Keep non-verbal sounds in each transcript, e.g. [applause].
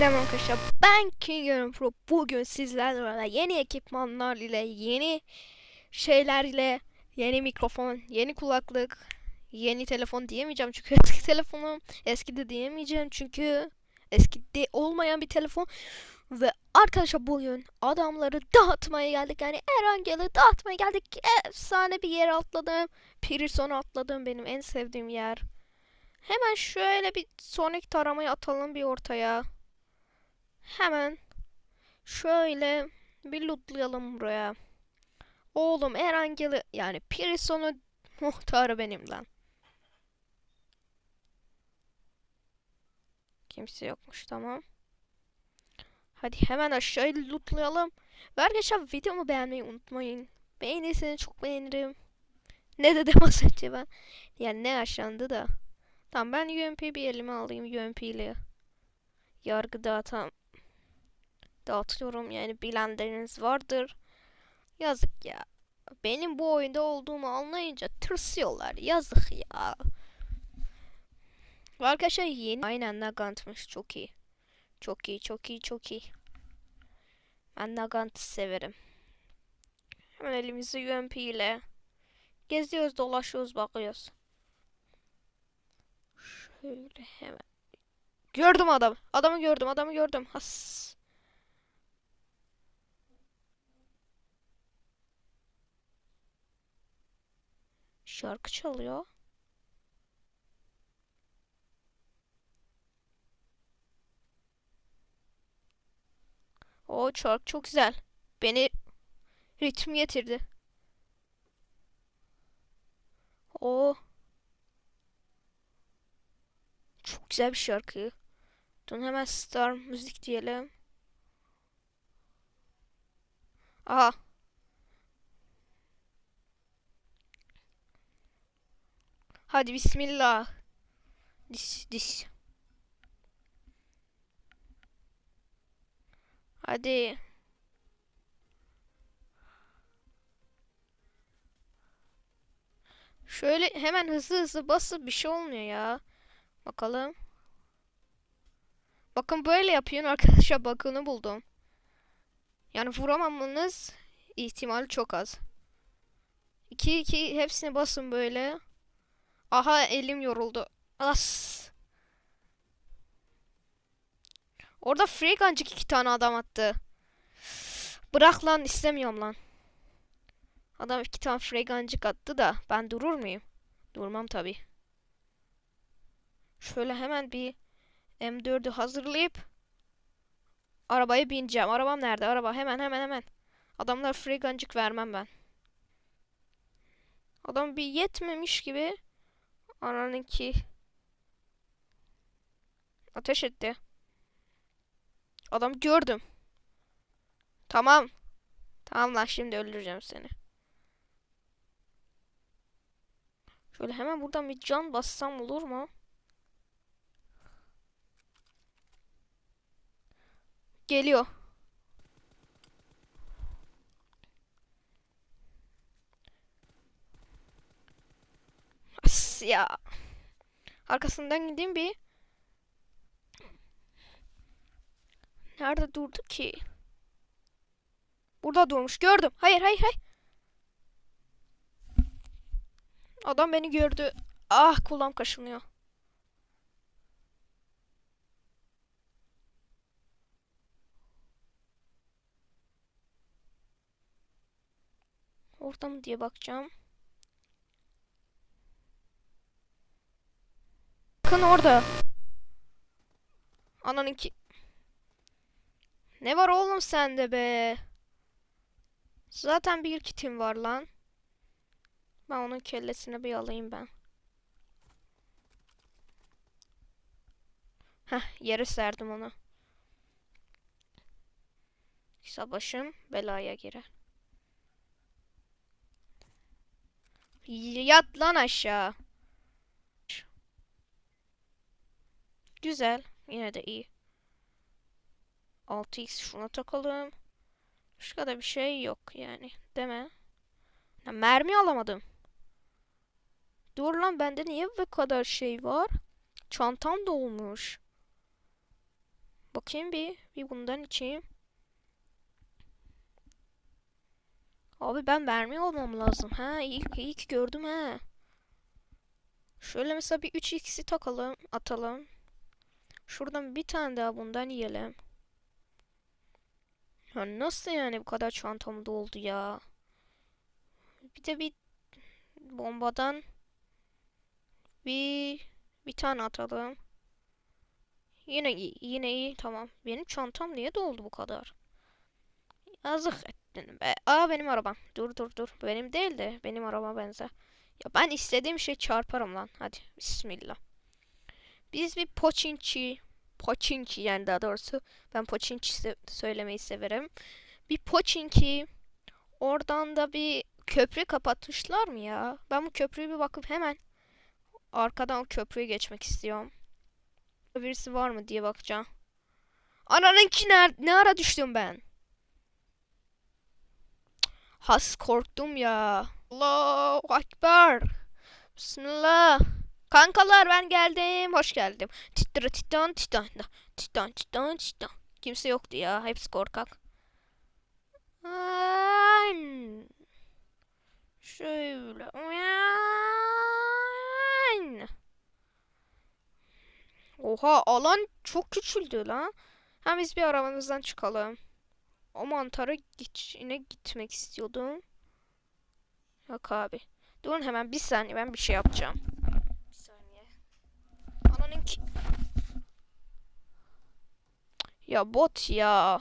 Selam arkadaşlar. Ben King Pro. Bugün sizlerle yeni ekipmanlar ile, yeni şeyler ile, yeni mikrofon, yeni kulaklık, yeni telefon diyemeyeceğim çünkü [laughs] eski telefonum. Eski de diyemeyeceğim çünkü eskide olmayan bir telefon. Ve arkadaşlar bugün adamları dağıtmaya geldik. Yani Erangel'i dağıtmaya geldik. Efsane bir yere atladım. Pearson'a atladım. Benim en sevdiğim yer. Hemen şöyle bir Sonic taramayı atalım bir ortaya. Hemen şöyle bir lootlayalım buraya. Oğlum Erangel'i yani Pearson'u [laughs] muhtarı benim lan. Kimse yokmuş tamam. Hadi hemen aşağıya lootlayalım. Ve arkadaşlar videomu beğenmeyi unutmayın. Beğenirseniz çok beğenirim. Ne dedim az önce ben? Yani ne yaşandı da. Tamam ben UMP bir elime alayım UMP ile. Yargı dağıtam. Dağıtıyorum yani bilenleriniz vardır. Yazık ya. Benim bu oyunda olduğumu anlayınca tırsıyorlar. Yazık ya. Arkadaşlar yeni aynen Nagant'mış çok iyi. Çok iyi çok iyi çok iyi. Ben Nagant'ı severim. Hemen elimizi UMP ile geziyoruz dolaşıyoruz bakıyoruz. Şöyle hemen. Gördüm adam. Adamı gördüm. Adamı gördüm. Has. Şarkı çalıyor. O şarkı çok güzel. Beni ritim getirdi. O çok güzel bir şarkı. Dur hemen Star müzik diyelim. Aha. Hadi bismillah. Dis dis. Hadi. Şöyle hemen hızlı hızlı basıp bir şey olmuyor ya. Bakalım. Bakın böyle yapıyorsun arkadaşlar [laughs] bakını buldum. Yani vuramamanız ihtimali çok az. 2 2 hepsine basın böyle. Aha elim yoruldu. As. Orada Fregancık iki tane adam attı. Bırak lan istemiyorum lan. Adam iki tane Fregancık attı da ben durur muyum? Durmam tabi. Şöyle hemen bir M4'ü hazırlayıp arabaya bineceğim. Arabam nerede? Araba hemen hemen hemen. Adamlar fregancık vermem ben. Adam bir yetmemiş gibi ananınki ateş etti. Adam gördüm. Tamam. Tamam lan şimdi öldüreceğim seni. Şöyle hemen buradan bir can bassam olur mu? Geliyor. As ya. Arkasından gideyim bir. Nerede durdu ki? Burada durmuş. Gördüm. Hayır hayır hayır. Adam beni gördü. Ah kulağım kaşınıyor. Orada mı diye bakacağım. Bakın orada. Ananınki. Ne var oğlum sende be? Zaten bir kitim var lan. Ben onun kellesini bir alayım ben. Heh yere serdim onu. Savaşım belaya girer. Yat lan aşağı. Güzel. Yine de iyi. 6x şuna takalım. Başka da bir şey yok yani. Deme. Ya mermi alamadım. Dur lan bende niye bu kadar şey var? Çantam dolmuş. Bakayım bir. Bir bundan içeyim. Abi ben vermiyor olmam lazım. Ha iyi, iyi ki gördüm ha. Şöyle mesela bir 3x'i takalım. Atalım. Şuradan bir tane daha bundan yiyelim. Ya nasıl yani bu kadar çantam doldu ya? Bir de bir bombadan bir bir tane atalım. Yine iyi, yine iyi tamam. Benim çantam niye doldu bu kadar? Yazık ettin be. Aa benim arabam. Dur dur dur. Benim değil de benim araba benzer. Ya ben istediğim şey çarparım lan. Hadi bismillah. Biz bir poçinçi poçinki yani daha doğrusu ben poçinki se- söylemeyi severim. Bir poçinki oradan da bir köprü kapatmışlar mı ya? Ben bu köprüyü bir bakıp hemen arkadan o köprüye geçmek istiyorum. Birisi var mı diye bakacağım. Ananınki ne, ne ara düştüm ben? Has korktum ya. Allahu Ekber. Bismillah. Kankalar ben geldim. Hoş geldim. Titra titan titan titan titan titan. Kimse yoktu ya. Hepsi korkak. Şöyle. Oha alan çok küçüldü lan. Hem biz bir arabamızdan çıkalım. O mantara içine gitmek istiyordum. Yok abi. Durun hemen bir saniye ben bir şey yapacağım. Ya bot ya.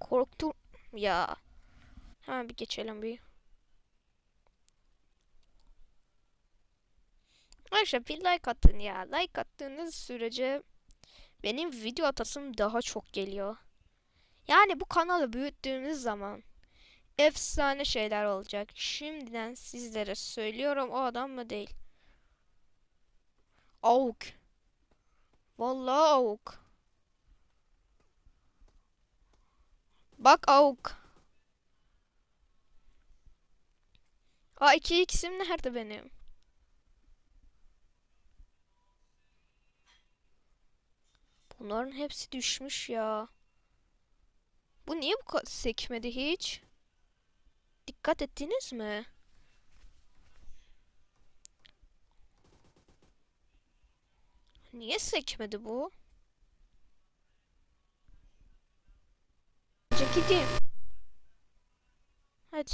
Korktum ya. Hemen bir geçelim bir. Arkadaşlar bir like atın ya. Like attığınız sürece benim video atasım daha çok geliyor. Yani bu kanalı büyüttüğümüz zaman efsane şeyler olacak. Şimdiden sizlere söylüyorum o adam mı değil. Avuk. Vallahi avuk. Bak avuk. Aa 2x'im nerede benim? Bunların hepsi düşmüş ya. Bu niye bu kadar sekmedi hiç? Dikkat ettiniz mi? Niye sekmedi bu? Gideyim. Hadi.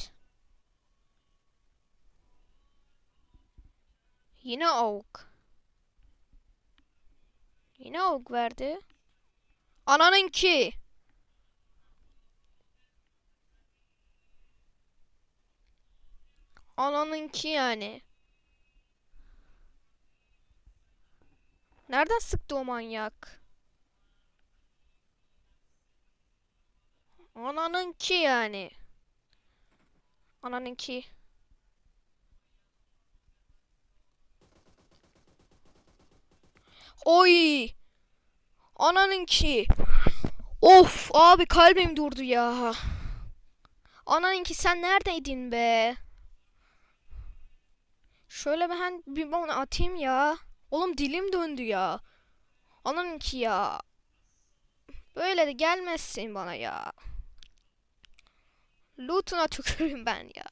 Yine avuk. Yine avuk verdi. Ananınki. Ananınki yani. Nereden sıktı o manyak? Ananınki yani. Ananınki. Oy. Ananınki. Of abi kalbim durdu ya. Ananınki sen neredeydin be? Şöyle ben bir onu atayım ya. Oğlum dilim döndü ya. Ananınki ya. Böyle de gelmezsin bana ya. Loot'una [laughs] tüküreyim ben ya.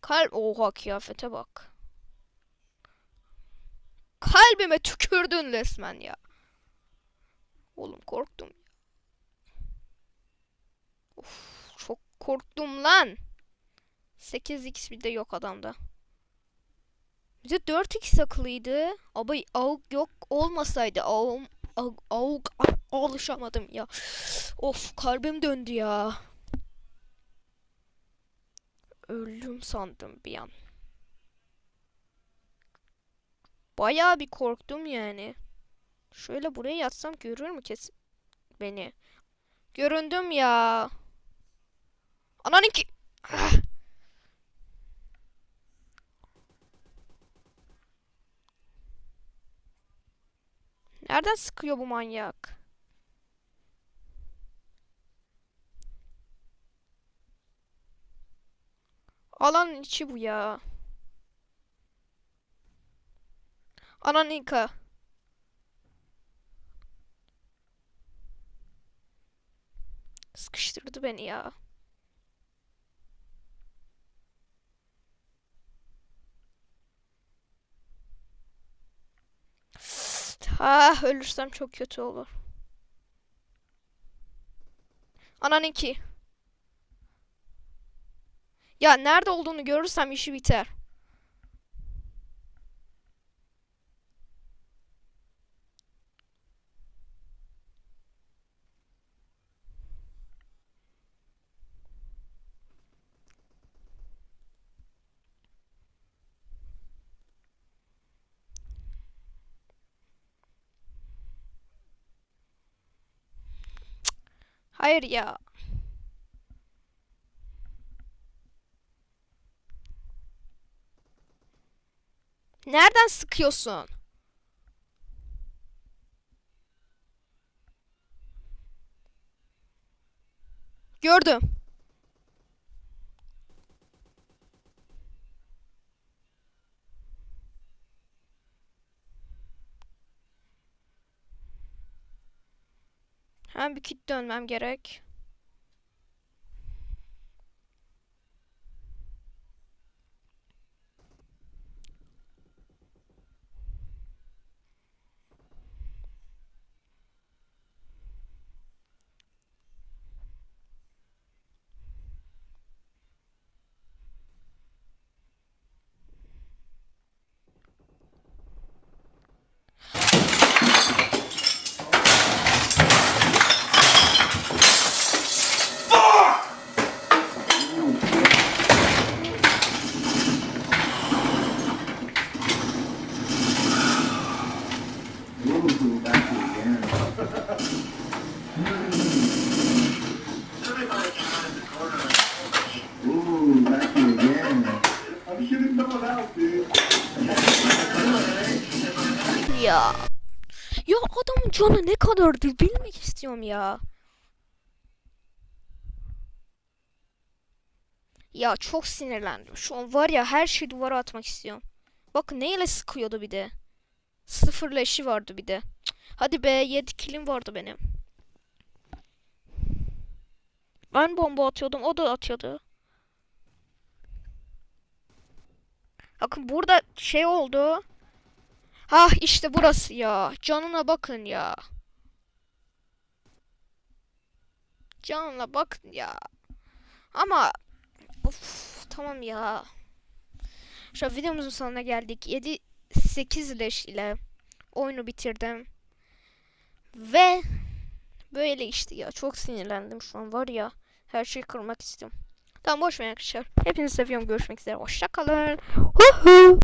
Kalp oha kıyafete bak. Kalbime tükürdün resmen ya. Oğlum korktum. Of, çok korktum lan. 8x bir de yok adamda. Bize 4x akıllıydı. Ama avuk yok olmasaydı avuk avuk alışamadım ya. Of kalbim döndü ya. Öldüm sandım bir an. Bayağı bir korktum yani. Şöyle buraya yatsam görür mü kesin beni? Göründüm ya. Ananın ki... Nereden sıkıyor bu manyak? Alan içi bu ya. Ananika. Sıkıştırdı beni ya. Ah ölürsem çok kötü olur. Ananınki. Ya nerede olduğunu görürsem işi biter. Hayır ya. Nereden sıkıyorsun? Gördüm. Hem bir kit dönmem gerek. Canı ne kadardı bilmek istiyorum ya. Ya çok sinirlendim. Şu an var ya her şeyi duvara atmak istiyorum. Bak neyle sıkıyordu bir de. Sıfır leşi vardı bir de. Hadi be 7 kilim vardı benim. Ben bomba atıyordum o da atıyordu. Bakın burada şey oldu. Ah işte burası ya. Canına bakın ya. Canına bakın ya. Ama of tamam ya. Şu videomuzun sonuna geldik. 7 8 leş ile oyunu bitirdim. Ve böyle işte ya. Çok sinirlendim şu an var ya. Her şeyi kırmak istiyorum. Tamam boş arkadaşlar. Hepinizi seviyorum. Görüşmek üzere. Hoşça kalın. Hu hu.